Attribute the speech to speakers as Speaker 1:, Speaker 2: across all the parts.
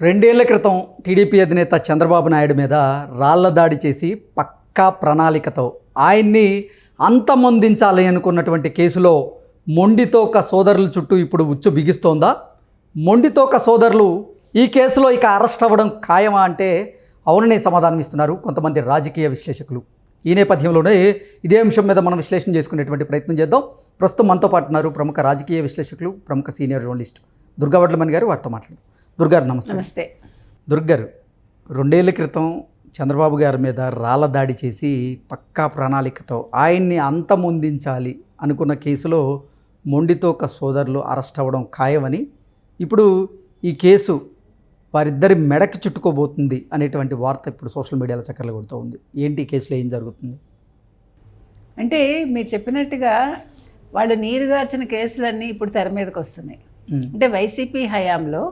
Speaker 1: రెండేళ్ళ క్రితం టీడీపీ అధినేత చంద్రబాబు నాయుడు మీద రాళ్ళ దాడి చేసి పక్కా ప్రణాళికతో ఆయన్ని అంతమొందించాలి అనుకున్నటువంటి కేసులో మొండితోక సోదరుల చుట్టూ ఇప్పుడు ఉచ్చు బిగిస్తోందా? మొండితోక సోదరులు ఈ కేసులో ఇక అరెస్ట్ అవ్వడం ఖాయమా అంటే అవుననే సమాధానం ఇస్తున్నారు కొంతమంది రాజకీయ విశ్లేషకులు. ఈ నేపథ్యంలోనే ఇదే అంశం మీద మనం విశ్లేషణ చేసుకునేటువంటి ప్రయత్నం చేద్దాం. ప్రస్తుతం మనతో పాటు ఉన్నారు ప్రముఖ రాజకీయ విశ్లేషకులు ప్రముఖ సీనియర్ జర్నలిస్ట్ దుర్గావడ్లమణి గారు వారితో మాట్లాడుతారు దుర్గారు నమస్తే.
Speaker 2: నమస్తే.
Speaker 1: దుర్గారు రెండేళ్ళ క్రితం చంద్రబాబు గారి మీద రాళ్ళ దాడి చేసి పక్కా ప్రణాళికతో ఆయన్ని అంతమొందించాలి అనుకున్న కేసులో మొండితోక సోదరులు అరెస్ట్ అవ్వడం ఖాయమని ఇప్పుడు ఈ కేసు వారిద్దరి మెడకి చుట్టుకోబోతుంది అనేటువంటి వార్త ఇప్పుడు సోషల్ మీడియాలో చక్కర్లు కొడుతూ ఉంది. ఏంటి ఈ కేసులో ఏం జరుగుతుంది?
Speaker 2: అంటే మీరు చెప్పినట్టుగా వాళ్ళు నీరుగార్చిన కేసులన్నీ ఇప్పుడు తెర మీదకి వస్తున్నాయి అంటే వైసీపీ హయాంలో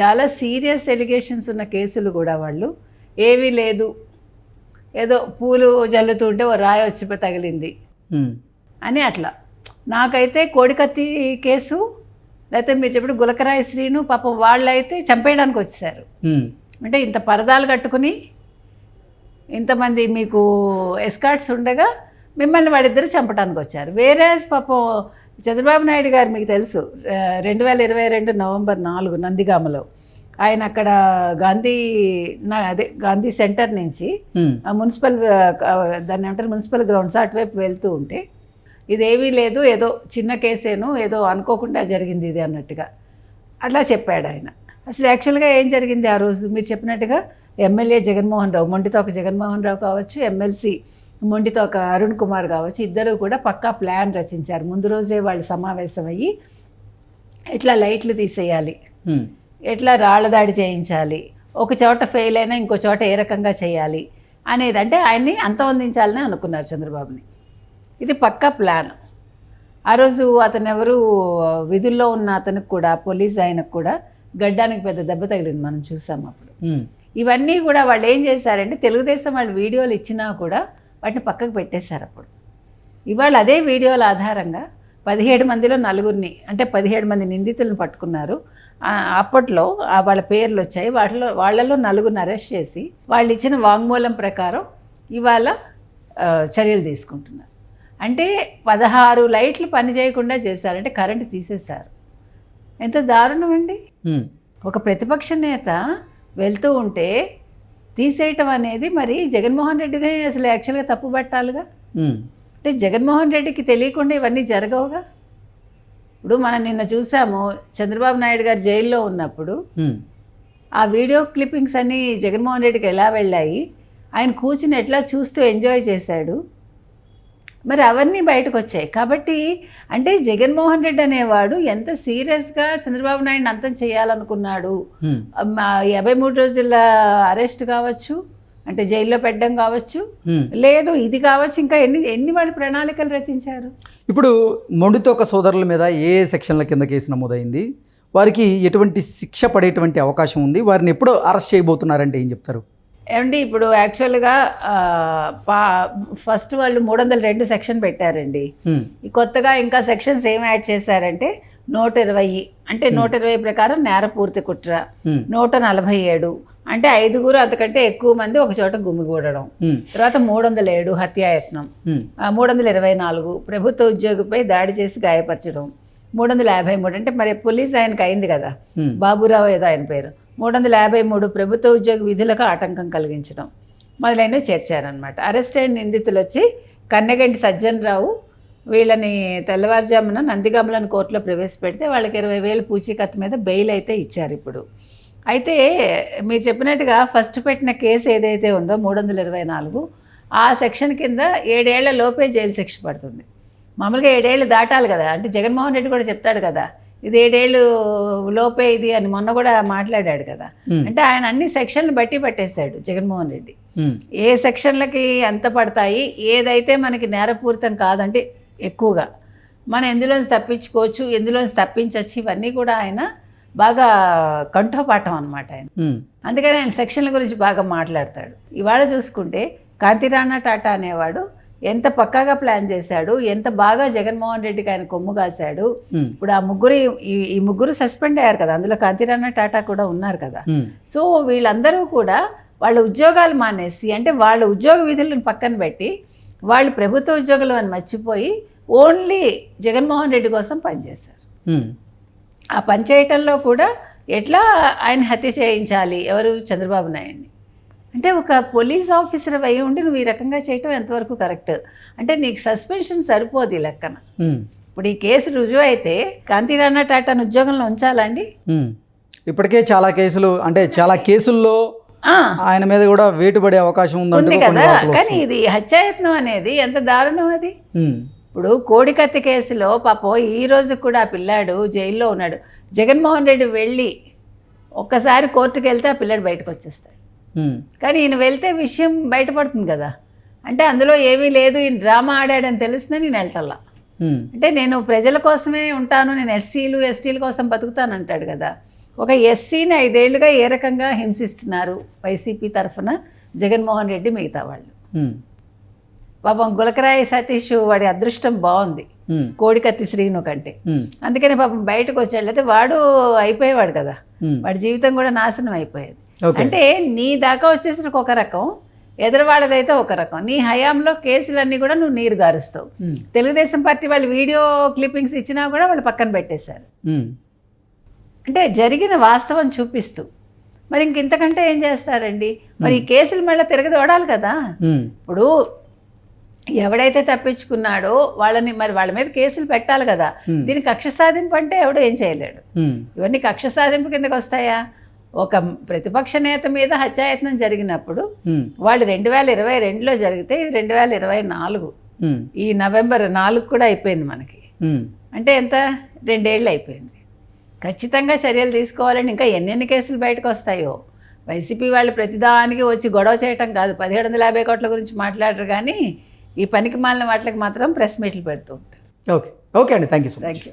Speaker 2: చాలా సీరియస్ ఎలిగేషన్స్ ఉన్న కేసులు కూడా వాళ్ళు. ఏమీ లేదు. ఏదో పూలు జల్లుతుంటే ఓ రాయి వచ్చి తగిలింది. అని అట్లా. నాకైతే కోడికత్తి కేసు లేకపోతే మీరు చెప్పిన గులకరాయి శ్రీను పాపం వాళ్ళైతే చంపేయడానికి వచ్చేసారు. అంటే ఇంత పరదాలు కట్టుకుని ఇంతమంది మీకు ఎస్కాట్స్ ఉండగా మిమ్మల్ని వాడిద్దరు చంపడానికి వచ్చారు. వేరే పాపం చంద్రబాబు నాయుడు గారు మీకు తెలుసు రెండు వేల ఇరవై రెండు నవంబర్ నాలుగు నందిగామలో. ఆయన అక్కడ గాంధీ నా- అదే గాంధీ సెంటర్ నుంచి మున్సిపల్ దాన్ని ఏమంటారు మున్సిపల్ గ్రౌండ్స్ అటువైపు వెళ్తూ ఉంటే ఇదేమీ లేదు ఏదో చిన్న కేసేను ఏదో అనుకోకుండా జరిగింది ఇది అన్నట్టుగా. అట్లా చెప్పాడు ఆయన. అసలు యాక్చువల్గా ఏం జరిగింది ఆ రోజు? మీరు చెప్పినట్టుగా ఎమ్మెల్యే జగన్మోహన్ రావు మొండితోక జగన్మోహన్ రావు కావచ్చు ఎమ్మెల్సీ మొండితోక అరుణ్ కుమార్ కావచ్చు ఇద్దరు కూడా పక్కా ప్లాన్ రచించారు. ముందు రోజే వాళ్ళు సమావేశం అయ్యి ఎట్లా లైట్లు తీసేయాలి ఎట్లా రాళ్ళ దాడి చేయించాలి ఒక చోట ఫెయిల్ అయినా ఇంకో చోట ఏ రకంగా చేయాలి అనేది అంటే ఆయన్ని అంతమొందించాలని అనుకున్నారు చంద్రబాబుని. ఇది పక్కా ప్లాన్. ఆ రోజు అతను ఎవరు విధుల్లో ఉన్న అతనికి కూడా పోలీస్ ఆయనకు కూడా గడ్డానికి పెద్ద దెబ్బ తగిలింది మనం చూసాం అప్పుడు. ఇవన్నీ కూడా వాళ్ళు ఏం చేశారంటే తెలుగుదేశం వాళ్ళు వీడియోలు ఇచ్చినా కూడా వాటిని పక్కకు పెట్టేశారు అప్పుడు. ఇవాళ అదే వీడియోల ఆధారంగా పదిహేడు మందిలో నలుగురిని అంటే పదిహేడు మంది నిందితులను పట్టుకున్నారు. అప్పట్లో వాళ్ళ పేర్లు వచ్చాయి. వాటిలో వాళ్ళలో నలుగురిని అరెస్ట్ చేసి వాళ్ళు ఇచ్చిన వాంగ్మూలం ప్రకారం ఇవాళ చర్యలు తీసుకుంటున్నారు. అంటే పదహారు లైట్లు పని చేయకుండా చేశారు. అంటే కరెంటు తీసేశారు. ఎంత దారుణం అండి. ఒక ప్రతిపక్ష నేత వెళ్తూ ఉంటే తీసేయటం అనేది మరి జగన్మోహన్ రెడ్డినే అసలు యాక్చువల్గా తప్పు పట్టాలిగా అంటే జగన్మోహన్ రెడ్డికి తెలియకుండా ఇవన్నీ జరగవుగా? ఇప్పుడు మనం నిన్న చూసాము చంద్రబాబు నాయుడు గారు జైల్లో ఉన్నప్పుడు ఆ వీడియో క్లిప్పింగ్స్ అన్నీ జగన్మోహన్ రెడ్డికి ఎలా వెళ్ళాయి? ఆయన కూర్చుని ఎట్లా చూస్తూ ఎంజాయ్ చేశాడు? మరి అవన్నీ బయటకు వచ్చాయి కాబట్టి అంటే జగన్మోహన్ రెడ్డి అనేవాడు ఎంత సీరియస్గా చంద్రబాబు నాయుడిని అంతం చేయాలనుకున్నాడు. యాభై మూడు రోజుల అరెస్ట్ కావచ్చు అంటే జైల్లో పెట్టడం కావచ్చు. లేదు ఇది కావచ్చు ఇంకా ఎన్ని ఎన్ని వాళ్ళు ప్రణాళికలు రచించారు?
Speaker 1: ఇప్పుడు మొండితోక సోదరుల మీద ఏ ఏ సెక్షన్ల కింద కేసు నమోదైంది? వారికి ఎటువంటి శిక్ష పడేటువంటి అవకాశం ఉంది? వారిని ఎప్పుడు అరెస్ట్ చేయబోతున్నారంటే ఏం చెప్తారు?
Speaker 2: ఏమండి ఇప్పుడు యాక్చువల్గా పా ఫస్ట్ వాళ్ళు మూడు వందల రెండు సెక్షన్ పెట్టారండి కొత్తగా ఇంకా సెక్షన్స్ ఏం యాడ్ చేశారంటే నూట ఇరవై అంటే నూట ఇరవై ప్రకారం నేరపూర్తి కుట్ర
Speaker 1: ఉమ్,
Speaker 2: నూట నలభై ఏడు అంటే ఐదుగురు అంతకంటే ఎక్కువ మంది ఒక చోట గుమిగూడడం తర్వాత మూడు వందల ఏడు హత్యాయత్నం. మూడు వందల ఇరవై నాలుగు ప్రభుత్వ ఉద్యోగిపై దాడి చేసి గాయపరచడం. మూడు వందల యాభై మూడు అంటే మరి పోలీస్ ఆయనకి అయింది కదా. బాబురావు ఏదో ఆయన పేరు. మూడు వందల యాభై మూడు ప్రభుత్వ ఉద్యోగ విధులకు ఆటంకం కలిగించడం మొదలైనవి చేర్చారనమాట అరెస్ట్ అయిన నిందితులు వచ్చి కన్నెగంటి సజ్జన్ రావు వీళ్ళని తెల్లవారుజామున నందిగమలను కోర్టులో ప్రవేశపెడితే వాళ్ళకి ఇరవై వేలు పూచీకత్తు మీద బెయిల్ అయితే ఇచ్చారు ఇప్పుడు. అయితే మీరు చెప్పినట్టుగా ఫస్ట్ పెట్టిన కేసు ఏదైతే ఉందో మూడు వందల ఇరవై నాలుగు ఆ సెక్షన్ కింద ఏడేళ్ళ లోపే జైలు శిక్ష పడుతుంది. మామూలుగా ఏడేళ్ళు దాటాలి కదా. అంటే జగన్మోహన్ రెడ్డి కూడా చెప్తాడు కదా ఇది ఏడేళ్ళు లోపే ఇది అని మొన్న కూడా మాట్లాడాడు కదా. అంటే ఆయన అన్ని సెక్షన్లు బట్టి పట్టేశాడు జగన్మోహన్ రెడ్డి. ఏ సెక్షన్లకి ఎంత పడతాయి ఏదైతే మనకి నేరపూరితం కాదంటే ఎక్కువగా. మనం ఎందులోంచి తప్పించుకోవచ్చు ఎందులోంచి తప్పించవచ్చు ఇవన్నీ కూడా ఆయన బాగా కంఠోపాఠం అనమాట ఆయన. అందుకని ఆయన సెక్షన్ల గురించి బాగా మాట్లాడతాడు. ఇవాళ చూసుకుంటే కాంతిరాణా టాటా అనేవాడు ఎంత పక్కాగా ప్లాన్ చేశాడు ఎంత బాగా జగన్మోహన్ రెడ్డికి ఆయన కొమ్ము కాశాడు. ఇప్పుడు ఆ ముగ్గురు ఈ- ముగ్గురు సస్పెండ్ అయ్యారు కదా అందులో కాంతిరాణ టాటా కూడా ఉన్నారు కదా. సో వీళ్ళందరూ కూడా వాళ్ళ ఉద్యోగాలు మానేసి అంటే వాళ్ళ ఉద్యోగ విధులను పక్కన పెట్టి వాళ్ళు ప్రభుత్వ ఉద్యోగులు అని మర్చిపోయి ఓన్లీ జగన్మోహన్ రెడ్డి కోసం పనిచేశారు ఆ పనిచేయటంలో కూడా ఎట్లా ఆయన హత్య చేయించాలి? ఎవరు? చంద్రబాబు నాయుడిని. అంటే ఒక పోలీస్ ఆఫీసర్ అయి ఉండి నువ్వు ఈ రకంగా చేయటం ఎంతవరకు కరెక్ట్ అంటే నీకు సస్పెన్షన్ సరిపోదు ఈ లెక్కన. ఇప్పుడు ఈ కేసు రుజువు అయితే కాంతిరాణా టాటాను ఉద్యోగంలో ఉంచాలండి.
Speaker 1: ఇప్పటికే చాలా కేసులు అంటే చాలా కేసుల్లో ఆయన మీద కూడా వేటు పడే అవకాశం
Speaker 2: ఉంది కదా. కానీ ఇది హత్యాయత్నం అనేది ఎంత దారుణం అది? ఇప్పుడు కోడికత్తి కేసులో పాపం ఈ రోజు కూడా ఆ పిల్లాడు జైల్లో ఉన్నాడు. జగన్మోహన్ రెడ్డి వెళ్ళి ఒక్కసారి కోర్టుకు వెళ్తే ఆ పిల్లాడు బయటకు వచ్చేస్తాడు. కానీ ఈయన వెళ్తే విషయం బయటపడుతుంది కదా. అంటే అందులో ఏమీ లేదు ఈయన డ్రామా ఆడాడని తెలిసిందే నేను వెళ్ళటల్లా
Speaker 1: ఉమ్,
Speaker 2: అంటే నేను ప్రజల కోసమే ఉంటాను నేను ఎస్సీలు ఎస్టీల కోసం బతుకుతాను అంటాడు కదా. ఒక ఎస్సీని ఐదేళ్ళుగా ఏ రకంగా హింసిస్తున్నారు వైసీపీ తరఫున? జగన్మోహన్ రెడ్డి మిగతా వాళ్ళు.
Speaker 1: ఉమ్,
Speaker 2: పాపం గులకరాయి సతీష్ వాడి అదృష్టం బాగుంది. కోడికత్తి శ్రీను కంటే. అందుకని పాపం బయటకు వచ్చాడు అయితే వాడు అయిపోయేవాడు కదా. వాడి జీవితం కూడా నాశనం అయిపోయేది. అంటే నీ దాకా వచ్చేసరికి ఒక రకం ఎదురు వాళ్ళదైతే ఒక రకం. నీ హయాంలో కేసులన్నీ కూడా నువ్వు నీరు గారుస్తావు.
Speaker 1: ఉమ్,
Speaker 2: తెలుగుదేశం పార్టీ వాళ్ళు వీడియో క్లిప్పింగ్స్ ఇచ్చినా కూడా వాళ్ళు పక్కన పెట్టేశారు.
Speaker 1: ఉమ్,
Speaker 2: అంటే జరిగిన వాస్తవం చూపిస్తూ. మరి ఇంక ఇంతకంటే ఏం చేస్తారండి? మరి ఈ కేసులు మళ్ళీ తిరగదోడాలి కదా? ఇప్పుడు ఎవడైతే తప్పించుకున్నాడో వాళ్ళని మరి వాళ్ళ మీద కేసులు పెట్టాలి కదా?
Speaker 1: Hmm.
Speaker 2: దీని కక్ష సాధింపు అంటే ఎవడు ఏం చేయలేడు. ఇవన్నీ కక్ష సాధింపు కిందకి వస్తాయా? ఒక ప్రతిపక్ష నేత మీద హత్యాయత్నం జరిగినప్పుడు వాళ్ళు రెండు వేల ఇరవై రెండులో జరిగితే ఇది రెండు వేల ఇరవై నాలుగు. ఈ నవంబర్ నాలుగు కూడా అయిపోయింది మనకి. అంటే ఎంత? రెండేళ్ళు అయిపోయింది. ఖచ్చితంగా చర్యలు తీసుకోవాలని ఇంకా ఎన్నెన్ని కేసులు బయటకు వస్తాయో. వైసీపీ వాళ్ళు ప్రతిదానికి వచ్చి గొడవ చేయటం కాదు. పదిహేడు వందల యాభై కోట్ల గురించి మాట్లాడరు కానీ ఈ పనికి మాలిన వాటికి మాత్రం ప్రెస్ మీట్లు పెడుతూ ఉంటారు.
Speaker 1: ఓకే. ఓకే అండి. Thank you
Speaker 2: thank you